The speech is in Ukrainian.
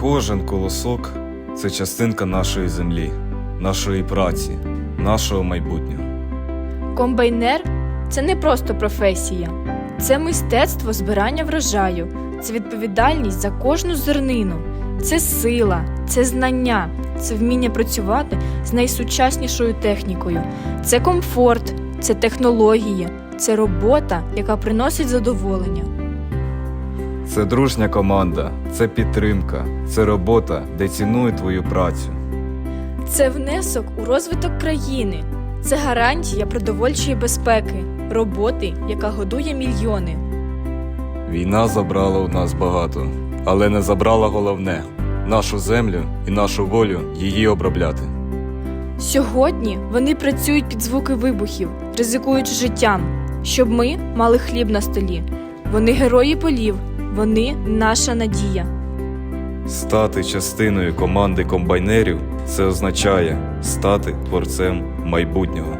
Кожен колосок це частинка нашої землі, нашої праці, нашого майбутнього. Комбайнер це не просто професія, це мистецтво збирання врожаю, це відповідальність за кожну зернину, це сила, це знання, це вміння працювати з найсучаснішою технікою, це комфорт, це технології, це робота, яка приносить задоволення. Це дружня команда, це підтримка, це робота, де цінують твою працю. Це внесок у розвиток країни, це гарантія продовольчої безпеки, роботи, яка годує мільйони. Війна забрала у нас багато, але не забрала головне нашу землю і нашу волю її обробляти. Сьогодні вони працюють під звуки вибухів, ризикуючи життям, щоб ми мали хліб на столі. Вони герої полів, вони наша надія. Стати частиною команди комбайнерів це означає стати творцем майбутнього.